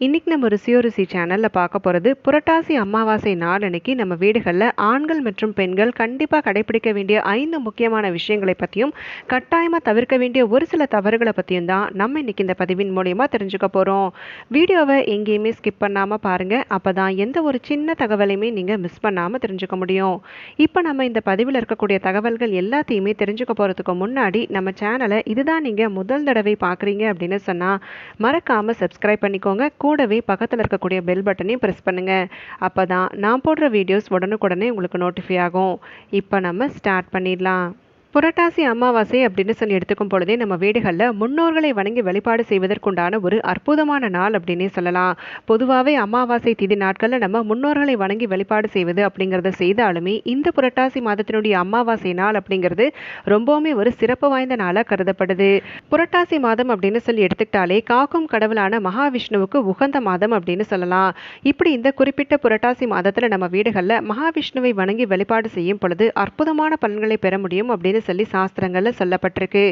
இன்றைக்கி நம்ம ஒரு ருசி சேனலில் பார்க்க போகிறது புரட்டாசி அமாவாசை நாளன்னைக்கு நம்ம வீடுகளில் ஆண்கள் மற்றும் பெண்கள் கண்டிப்பாக கடைபிடிக்க வேண்டிய ஐந்து முக்கியமான விஷயங்களை பற்றியும் கட்டாயமாக தவிர்க்க வேண்டிய ஒரு சில தவறுகளை பற்றியும் தான் நம்ம இன்றைக்கி இந்த பதிவின் மூலயமா தெரிஞ்சுக்க போகிறோம் வீடியோவை எங்கேயுமே ஸ்கிப் பண்ணாமல் பாருங்கள் அப்போ தான் எந்த ஒரு சின்ன தகவலையுமே நீங்கள் மிஸ் பண்ணாமல் தெரிஞ்சுக்க முடியும். இப்போ நம்ம இந்த பதிவில் இருக்கக்கூடிய தகவல்கள் எல்லாத்தையுமே தெரிஞ்சுக்க போகிறதுக்கு முன்னாடி நம்ம சேனலை இதுதான் நீங்கள் முதல் தடவை பார்க்குறீங்க அப்படின்னு சொன்னால் மறக்காமல் சப்ஸ்கிரைப் பண்ணிக்கோங்க. கூடவே பக்கத்தில் இருக்கக்கூடிய பெல் பட்டனையும் ப்ரெஸ் பண்ணுங்கள் அப்போ தான் நான் போடுற வீடியோஸ் உடனுக்குடனே உங்களுக்கு நோட்டிஃபை ஆகும். இப்போ நம்ம ஸ்டார்ட் பண்ணிடலாம். புரட்டாசி அமாவாசை அப்படின்னு சொல்லி எடுத்துக்கும் பொழுதே நம்ம வீடுகளில் முன்னோர்களை வணங்கி வழிபாடு செய்வதற்குண்டான ஒரு அற்புதமான நாள் அப்படின்னே சொல்லலாம். பொதுவாகவே அமாவாசை திதி நாட்களில் நம்ம முன்னோர்களை வணங்கி வழிபாடு செய்வது அப்படிங்கிறத செய்தாலுமே இந்த புரட்டாசி மாதத்தினுடைய அமாவாசை நாள் அப்படிங்கிறது ரொம்பவுமே ஒரு சிறப்பு வாய்ந்த நாளாக கருதப்படுது. புரட்டாசி மாதம் அப்படின்னு சொல்லி எடுத்துக்கிட்டாலே காக்கும் கடவுளான மகாவிஷ்ணுவுக்கு உகந்த மாதம் அப்படின்னு சொல்லலாம். இப்படி இந்த குறிப்பிட்ட புரட்டாசி மாதத்தில் நம்ம வீடுகளில் மகாவிஷ்ணுவை வணங்கி வழிபாடு செய்யும் பொழுது அற்புதமான பலன்களை பெற முடியும் அப்படின்னு சொல்லி சாஸ்திரங்களில் சொல்லப்பட்டிருக்கு.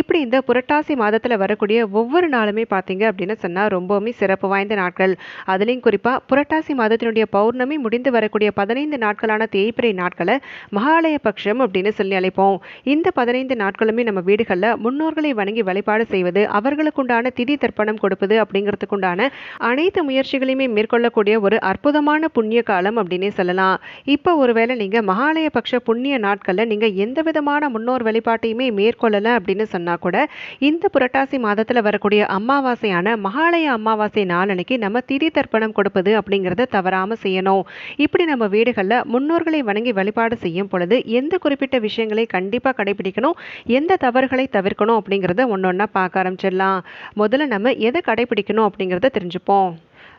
இப்படி இந்த புரட்டாசி மாதத்தில் வரக்கூடிய ஒவ்வொரு நாளுமே பார்த்தீங்க அப்படின்னு சொன்னால் ரொம்பவுமே சிறப்பு வாய்ந்த நாட்கள். அதுலேயும் குறிப்பாக புரட்டாசி மாதத்தினுடைய பௌர்ணமி முடிந்து வரக்கூடிய பதினைந்து நாட்களான தேய்பிரை நாட்களை மகாலய பட்சம் அப்படின்னு சொல்லி அழைப்போம். இந்த பதினைந்து நாட்களுமே நம்ம வீடுகளில் முன்னோர்களை வணங்கி வழிபாடு செய்வது அவர்களுக்குண்டான திதி தர்ப்பணம் கொடுப்பது அப்படிங்கிறதுக்குண்டான அனைத்து முயற்சிகளையுமே மேற்கொள்ளக்கூடிய ஒரு அற்புதமான புண்ணிய காலம் அப்படின்னே சொல்லலாம். இப்போ ஒருவேளை நீங்கள் மகாலய பட்ச புண்ணிய நாட்களில் நீங்கள் எந்த விதமான முன்னோர் வழிபாட்டையுமே மேற்கொள்ளலை அப்படின்னு சொன்னால் கூட இந்த புரட்டாசி மாதத்தில் வரக்கூடிய அமாவாசையான மகாலய அமாவாசை நாளன்னைக்கு நம்ம திதி தர்ப்பணம் கொடுப்பது அப்படிங்கிறத தவறாமல் செய்யணும். இப்படி நம்ம வீடுகளில் முன்னோர்களை வணங்கி வழிபாடு செய்யும் பொழுது எந்த குறிப்பிட்ட விஷயங்களை கண்டிப்பாக கடைபிடிக்கணும் எந்த தவறுகளை தவிர்க்கணும் அப்படிங்கிறத ஒன்று ஒன்றா பார்க்க ஆரம்பிச்சிடலாம். முதல்ல நம்ம எதை கடைபிடிக்கணும் அப்படிங்கிறத தெரிஞ்சுப்போம்.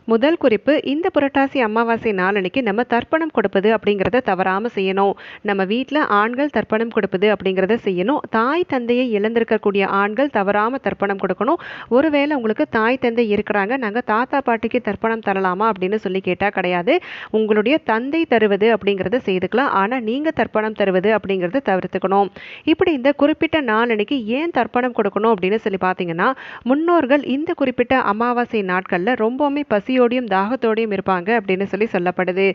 முதல் குறிப்பு இந்த புரட்டாசி அமாவாசை நாளன்னைக்கு நம்ம தர்ப்பணம் கொடுப்பது அப்படிங்கிறத தவறாமல் செய்யணும். நம்ம வீட்டில் ஆண்கள் தர்ப்பணம் கொடுப்பது அப்படிங்கிறத செய்யணும். தாய் தந்தையை இழந்திருக்கக்கூடிய ஆண்கள் தவறாமல் தர்ப்பணம் கொடுக்கணும். ஒருவேளை உங்களுக்கு தாய் தந்தை இருக்கிறாங்க நாங்கள் தாத்தா பாட்டிக்கு தர்ப்பணம் தரலாமா அப்படின்னு சொல்லி கேட்டால் கிடையாது. உங்களுடைய தந்தை தருவது அப்படிங்கிறத செய்துக்கலாம். ஆனால் நீங்கள் தர்ப்பணம் தருவது அப்படிங்கிறத தவிர்த்துக்கணும். இப்படி இந்த குறிப்பிட்ட நாளன்னைக்கு ஏன் தர்ப்பணம் கொடுக்கணும் அப்படின்னு சொல்லி பார்த்தீங்கன்னா முன்னோர்கள் இந்த குறிப்பிட்ட அமாவாசை நாட்களில் ரொம்பவுமே பசி பசியோடையும் தாகத்தோடையும் இருப்பாங்க அப்படின்னு சொல்லி சொல்லப்படுது.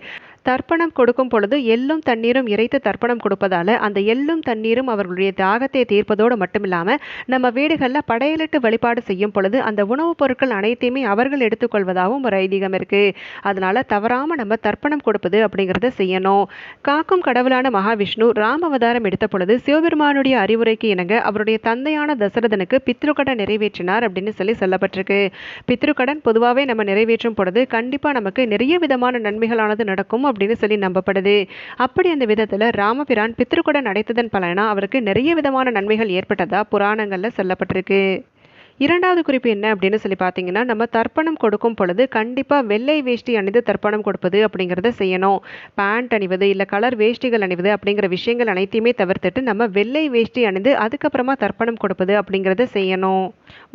தர்ப்பணம் கொடுக்கும் பொழுது எள்ளும் தண்ணீரும் இறைத்து தர்ப்பணம் கொடுப்பதால அந்த எள்ளும் தண்ணீரும் அவர்களுடைய தாகத்தை தீர்ப்பதோடு மட்டும் இல்லாமல் நம்ம வீடுகளில் படையலிட்டு வழிபாடு செய்யும் பொழுது அந்த உணவுப் பொருட்கள் அனைத்தையுமே அவர்கள் எடுத்துக்கொள்வதாகவும் ஒரு ஐதீகம் இருக்கு. அதனால தவறாம நம்ம தர்ப்பணம் கொடுப்பது அப்படிங்கிறத செய்யணும். காக்கும் கடவுளான மகாவிஷ்ணு ராம அவதாரம் எடுத்த பொழுது சிவபெருமானுடைய அறிவுரைக்கு இணங்க அவருடைய தந்தையான தசரதனுக்கு பித்ருக்கடன் நிறைவேற்றினார் அப்படின்னு சொல்லி சொல்லப்பட்டிருக்கு. பித்ருக்கடன் பொதுவாகவே நம்ம நிறைவேற்றும் பொழுது கண்டிப்பாக நமக்கு நிறைய விதமான நன்மைகளானது நடக்கும் அப்படின்னு சொல்லி நம்பப்படுது. அப்படி அந்த விதத்தில் ராமபிரான் பித்ருக்குடன் அடைத்ததன் பலனா அவருக்கு நிறைய விதமான நன்மைகள் ஏற்பட்டதா புராணங்களில் சொல்லப்பட்டிருக்கு. இரண்டாவது குறிப்பு என்ன அப்படின்னு சொல்லி பார்த்தீங்கன்னா நம்ம தர்ப்பணம் கொடுக்கும் பொழுது கண்டிப்பாக வெள்ளை வேஷ்டி அணிந்து தர்ப்பணம் கொடுப்பது அப்படிங்கிறத செய்யணும். பேண்ட் அணிவது இல்லை கலர் வேஷ்டிகள் அணிவது அப்படிங்கிற விஷயங்கள் அனைத்தையுமே தவிர்த்துட்டு நம்ம வெள்ளை வேஷ்டி அணிந்து அதுக்கப்புறமா தர்ப்பணம் கொடுப்பது அப்படிங்கிறத செய்யணும்.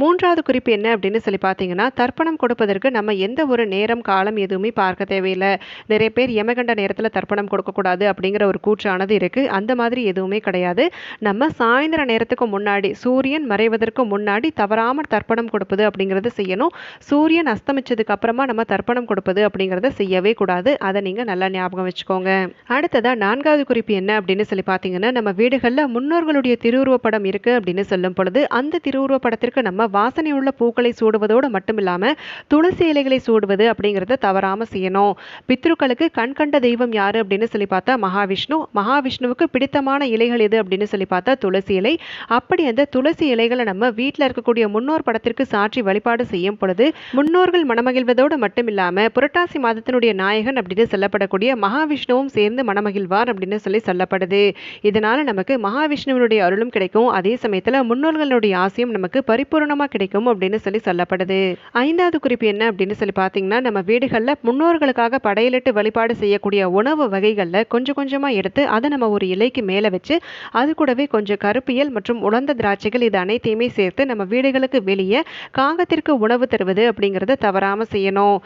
மூன்றாவது குறிப்பு என்ன அப்படின்னு சொல்லி பார்த்தீங்கன்னா தர்ப்பணம் கொடுப்பதற்கு நம்ம எந்த ஒரு நேரம் காலம் எதுவுமே பார்க்க தேவையில்லை. நிறைய பேர் யமகண்ட நேரத்தில் தர்ப்பணம் கொடுக்கக்கூடாது அப்படிங்கிற ஒரு கூற்றானது இருக்குது அந்த மாதிரி எதுவுமே கிடையாது. நம்ம சாயந்தர நேரத்துக்கு முன்னாடி சூரியன் மறைவதற்கு முன்னாடி தவறாமல் தர்ப்பணம் கொடுப்பது அப்படிங்கிறத செய்யணும். சூரியன் அஸ்தமிச்சதுக்கு அப்புறமா நம்ம தர்ப்பணம் கொடுப்பது அப்படிங்கிறத செய்யவே கூடாது. அதை நீங்கள் நல்லா ஞாபகம் வச்சுக்கோங்க. அடுத்ததாக நான்காவது குறிப்பு என்ன அப்படின்னு சொல்லி பார்த்தீங்கன்னா நம்ம வீடுகளில் முன்னோர்களுடைய திருவுருவப்படம் இருக்குது அப்படின்னு சொல்லும் பொழுது அந்த திருவுருவப்படத்திற்கு நம்ம வாசனை உள்ள பூக்களை சூடுவதோடு மட்டும் இல்லாமல் துளசி இலைகளை சூடுவது அப்படிங்கிறத தவறாமல் செய்யணும். பித்ருக்களுக்கு கண் கண்ட தெய்வம் யார் அப்படின்னு சொல்லி பார்த்தா மகாவிஷ்ணு. மகாவிஷ்ணுவுக்கு பிடித்தமான இலைகள் எது அப்படின்னு சொல்லி பார்த்தா துளசி இலை. அப்படி அந்த துளசி இலைகளை நம்ம வீட்டில் இருக்கக்கூடிய முன்னோர் படத்திற்கு சாற்றி வழிபாடு செய்யும் பொழுது முன்னோர்கள் மனமகிழ்வதோடு மட்டுமில்லாம புரட்டாசி மாதத்தினுடைய நாயகன் அப்படின்னு சொல்லப்படக்கூடிய மகாவிஷ்ணுவும் சேர்ந்து மனமகிழ்வார் அப்படின்னு சொல்லி சொல்லப்படுது. இதனால நமக்கு மகாவிஷ்ணுவினுடைய அருளும் கிடைக்கும். அதே சமயத்தில் முன்னோர்களுடைய ஆசையும் நமக்கு பரிபூர்ணமா கிடைக்கும் அப்படின்னு சொல்லி சொல்லப்படுது. ஐந்தாவது குறிப்பு என்ன அப்படின்னு சொல்லி பார்த்தீங்கன்னா நம்ம வீடுகளில் முன்னோர்களுக்காக படையலிட்டு வழிபாடு செய்யக்கூடிய உணவு வகைகளில் கொஞ்சம் கொஞ்சமாக எடுத்து அதை நம்ம ஒரு இலைக்கு மேலே வச்சு அது கூடவே கொஞ்சம் கருப்பியல் மற்றும் உலர்ந்த திராட்சைகள் இது அனைத்தையுமே சேர்த்து நம்ம வீடுகளுக்கு வெளியே காகத்திற்கு உணவு தருவது அப்படிங்கிறத தவறாமல் செய்யணும்.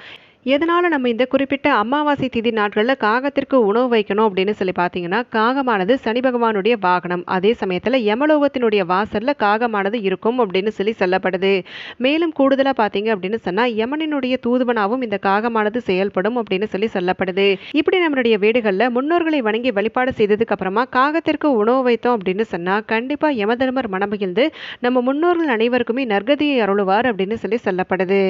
எதனால் நம்ம இந்த குறிப்பிட்ட அமாவாசை திதி நாட்களில் காகத்திற்கு உணவு வைக்கணும் அப்படின்னு சொல்லி பார்த்தீங்கன்னா காகமானது சனி பகவானுடைய வாகனம். அதே சமயத்தில் யமலோகத்தினுடைய வாசலில் காகமானது இருக்கும் அப்படின்னு சொல்லி சொல்லப்படுது. மேலும் கூடுதலாக பார்த்தீங்க அப்படின்னு சொன்னால் யமனினுடைய தூதுவனாகவும் இந்த காகமானது செயல்படும் அப்படின்னு சொல்லி சொல்லப்படுது. இப்படி நம்மளுடைய வீடுகளில் முன்னோர்களை வணங்கி வழிபாடு செய்ததுக்கு அப்புறமா காகத்திற்கு உணவு வைத்தோம் அப்படின்னு சொன்னால் கண்டிப்பாக யமதர்மர் மனமகிழ்ந்து நம்ம முன்னோர்கள் அனைவருக்குமே நற்கதியை அருளுவார் அப்படின்னு சொல்லி சொல்லப்படுது.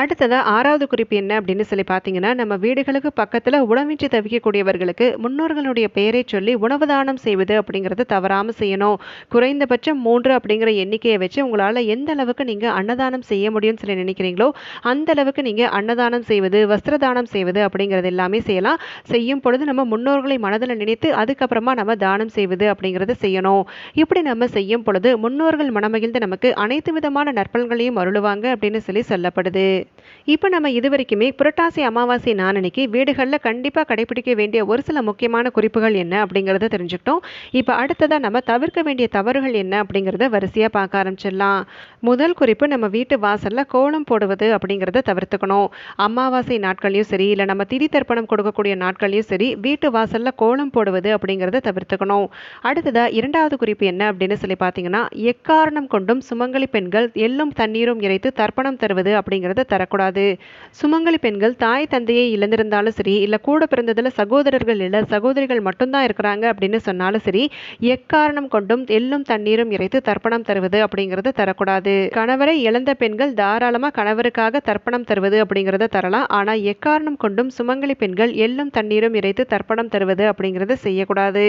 அடுத்ததாக ஆறாவது குறிப்பு என்ன அப்படின்னு சொல்லி பார்த்தீங்கன்னா நம்ம வீடுகளுக்கு பக்கத்தில் உணவின்றி தவிக்கக்கூடியவர்களுக்கு முன்னோர்களுடைய பெயரை சொல்லி உணவு தானம் செய்வது அப்படிங்கிறது தவறாமல் செய்யணும். குறைந்தபட்சம் மூன்று அப்படிங்கிற எண்ணிக்கையை வச்சு உங்களால் எந்த அளவுக்கு நீங்கள் அன்னதானம் செய்ய முடியும்னு சொல்லி நினைக்கிறீங்களோ அந்த அளவுக்கு நீங்கள் அன்னதானம் செய்வது வஸ்திர தானம் செய்வது அப்படிங்கிறது எல்லாமே செய்யலாம். செய்யும் பொழுது நம்ம முன்னோர்களை மனதில் நினைத்து அதுக்கப்புறமா நம்ம தானம் செய்வது அப்படிங்கிறத செய்யணும். இப்படி நம்ம செய்யும் பொழுது முன்னோர்கள் மனமகிழ்ந்து நமக்கு அனைத்து விதமான நற்பலன்களையும் அருளுவாங்க அப்படின்னு சொல்லி சொல்லப்படுது. இப்போ நம்ம இது வரைக்குமே புரட்டாசி அமாவாசை நாளன்னைக்கு வீடுகளில் கண்டிப்பாக கடைபிடிக்க வேண்டிய ஒரு சில முக்கியமான குறிப்புகள் என்ன அப்படிங்கிறத தெரிஞ்சுக்கிட்டோம். இப்போ அடுத்ததாக நம்ம தவிர்க்க வேண்டிய தவறுகள் என்ன அப்படிங்கிறத வரிசையாக பார்க்க ஆரம்பிச்சிடலாம். முதல் குறிப்பு நம்ம வீட்டு வாசலில் கோலம் போடுவது அப்படிங்கிறத தவிர்த்துக்கணும். அமாவாசை நாட்கள்லையும் சரி இல்லை நம்ம திதி தர்ப்பணம் கொடுக்கக்கூடிய நாட்கள்லையும் சரி வீட்டு வாசலில் கோலம் போடுவது அப்படிங்கிறத தவிர்த்துக்கணும். அடுத்ததாக இரண்டாவது குறிப்பு என்ன அப்படின்னு சொல்லி பார்த்தீங்கன்னா எக்காரணம் கொண்டும் சுமங்கலி பெண்கள் எள்ளும் தண்ணீரும் இறைத்து தர்ப்பணம் தருவது அப்படிங்கிறத தரக்கூடாது. சுமங்கலி பெண்கள் தாய் தந்தையை இழந்திருந்தாலும் சரி இல்லை கூட பிறந்ததில் சகோதரர்கள் இல்லை சகோதரிகள் மட்டும்தான் இருக்கிறாங்க அப்படின்னு சொன்னாலும் சரி எக்காரணம் கொண்டும் எள்ளும் தண்ணீரும் இறைத்து தர்ப்பணம் தருவது அப்படிங்கிறது தரக்கூடாது. கணவரை இழந்த பெண்கள் தாராளமாக கணவருக்காக தர்ப்பணம் தருவது அப்படிங்கிறத தரலாம். ஆனால் எக்காரணம் கொண்டும் சுமங்கலி பெண்கள் எள்ளும் தண்ணீரும் இறைத்து தர்ப்பணம் தருவது அப்படிங்கிறத செய்யக்கூடாது.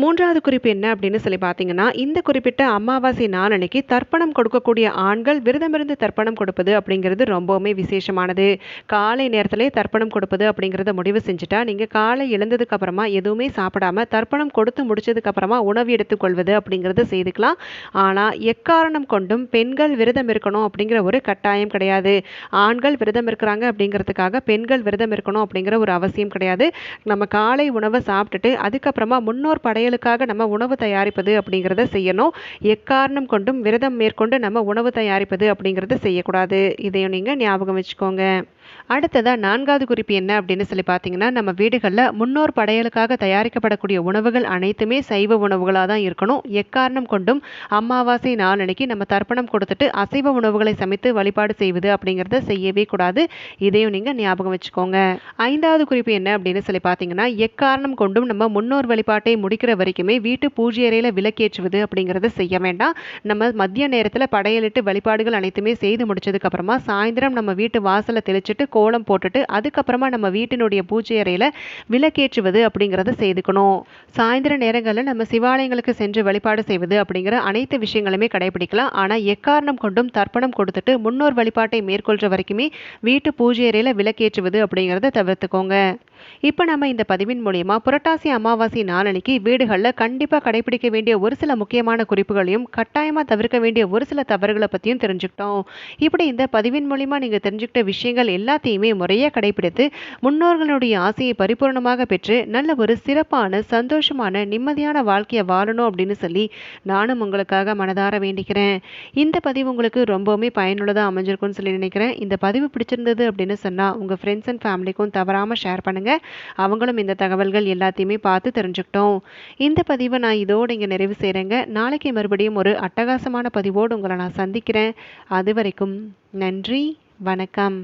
மூன்றாவது குறிப்பு என்ன அப்படின்னு சொல்லி பார்த்தீங்கன்னா இந்த குறிப்பிட்ட அமாவாசை நாளன்னைக்கு தர்ப்பணம் கொடுக்கக்கூடிய ஆண்கள் விரதமிருந்து தர்ப்பணம் கொடுப்பது அப்படிங்கிறது ரொம்பவுமே விசேஷமானது. காலை நேரத்திலே தர்ப்பணம் கொடுப்பது அப்படிங்கிறத முடிவு செஞ்சுட்டா நீங்கள் காலை எழுந்ததுக்கு அப்புறமா எதுவுமே சாப்பிடாம தர்ப்பணம் கொடுத்து முடிச்சதுக்கு அப்புறமா உணவு எடுத்துக்கொள்வது அப்படிங்கிறத செய்துக்கலாம். ஆனால் எக்காரணம் கொண்டும் பெண்கள் விரதம் இருக்கணும் அப்படிங்கிற ஒரு கட்டாயம் கிடையாது. ஆண்கள் விரதம் இருக்கிறாங்க அப்படிங்கிறதுக்காக பெண்கள் விரதம் இருக்கணும் அப்படிங்கிற ஒரு அவசியம் கிடையாது. நம்ம காலை உணவை சாப்பிட்டுட்டு அதுக்கப்புறமா முன்னோர் படை படையலுக்காக நம்ம உணவு தயாரிப்பது அப்படிங்கிறத செய்யணும். எக்காரணம் கொண்டும் விரதம் மேற்கொண்டு நம்ம உணவு தயாரிப்பது அப்படிங்கிறத செய்யக்கூடாது. இதையும் நீங்கள் ஞாபகம் வச்சுக்கோங்க. அடுத்ததாக நான்காவது குறிப்பு என்ன அப்படின்னு சொல்லி பார்த்தீங்கன்னா நம்ம வீடுகளில் முன்னோர் படையலுக்காக தயாரிக்கப்படக்கூடிய உணவுகள் அனைத்துமே சைவ உணவுகளாக தான் இருக்கணும். எக்காரணம் கொண்டும் அமாவாசை நாளன்னைக்கு நம்ம தர்ப்பணம் கொடுத்துட்டு அசைவ உணவுகளை சமைத்து வழிபாடு செய்வது அப்படிங்கிறத செய்யவே கூடாது. இதையும் நீங்கள் ஞாபகம் வச்சுக்கோங்க. ஐந்தாவது குறிப்பு என்ன அப்படின்னு சொல்லி பார்த்தீங்கன்னா எக்காரணம் கொண்டும் நம்ம முன்னோர் வழிபாட்டை முடிக்கிற வரைக்குமே வீட்டு பூஜை அறையில் விளக்கேற்றுவது அப்படிங்கிறத செய்ய வேண்டாம். நம்ம மதிய நேரத்தில் படையலிட்டு வழிபாடுகள் அனைத்துமே செய்து முடிச்சதுக்கு அப்புறமா சாயந்தரம் நம்ம வீட்டு வாசலை தெளிச்சு வச்சுட்டு கோலம் போட்டுட்டு அதுக்கப்புறமா நம்ம வீட்டினுடைய பூஜை அறையில் விளக்கேற்றுவது அப்படிங்கிறத செய்துக்கணும். சாயந்தர நேரங்களில் நம்ம சிவாலயங்களுக்கு சென்று வழிபாடு செய்வது அப்படிங்கிற அனைத்து விஷயங்களுமே கடைபிடிக்கலாம். ஆனால் எக்காரணம் கொண்டும் தர்ப்பணம் கொடுத்துட்டு முன்னோர் வழிபாட்டை மேற்கொள்கிற வரைக்குமே வீட்டு பூஜை அறையில் விளக்கேற்றுவது அப்படிங்கிறத தவிர்த்துக்கோங்க. இப்போ நம்ம இந்த பதிவின் மூலியமா புரட்டாசி அமாவாசை நாளன்னைக்கு வீடுகளில் கண்டிப்பாக கடைபிடிக்க வேண்டிய ஒரு சில முக்கியமான குறிப்புகளையும் கட்டாயமாக தவிர்க்க வேண்டிய ஒரு சில தவறுகளை பற்றியும் தெரிஞ்சுக்கிட்டோம். இப்படி இந்த பதிவின் மூலிமா நீங்கள் தெரிஞ்சுக்கிட்ட விஷயங்கள் எல்லாத்தையுமே முறையாக கடைபிடித்து முன்னோர்களுடைய ஆசையை பரிபூர்ணமாக பெற்று நல்ல ஒரு சிறப்பான சந்தோஷமான நிம்மதியான வாழ்க்கையை வாழணும் அப்படின்னு சொல்லி நானும் உங்களுக்காக மனதார வேண்டிக்கிறேன். இந்த பதிவு உங்களுக்கு ரொம்பவுமே பயனுள்ளதாக அமைஞ்சிருக்கும்னு சொல்லி நினைக்கிறேன். இந்த பதிவு பிடிச்சிருந்தது அப்படின்னு சொன்னால் உங்கள் ஃப்ரெண்ட்ஸ் அண்ட் ஃபேமிலிக்கும் தவறாமல் ஷேர் பண்ணுங்கள் அவங்களும் இந்த தகவல்கள் எல்லாத்தையுமே பார்த்து தெரிஞ்சுக்கிட்டோம். இந்த பதிவை நான் இதோடு இங்கே நிறைவு செய்கிறேங்க நாளைக்கு மறுபடியும் ஒரு அட்டகாசமான பதிவோடு உங்களை நான் சந்திக்கிறேன். அது வரைக்கும் நன்றி வணக்கம்.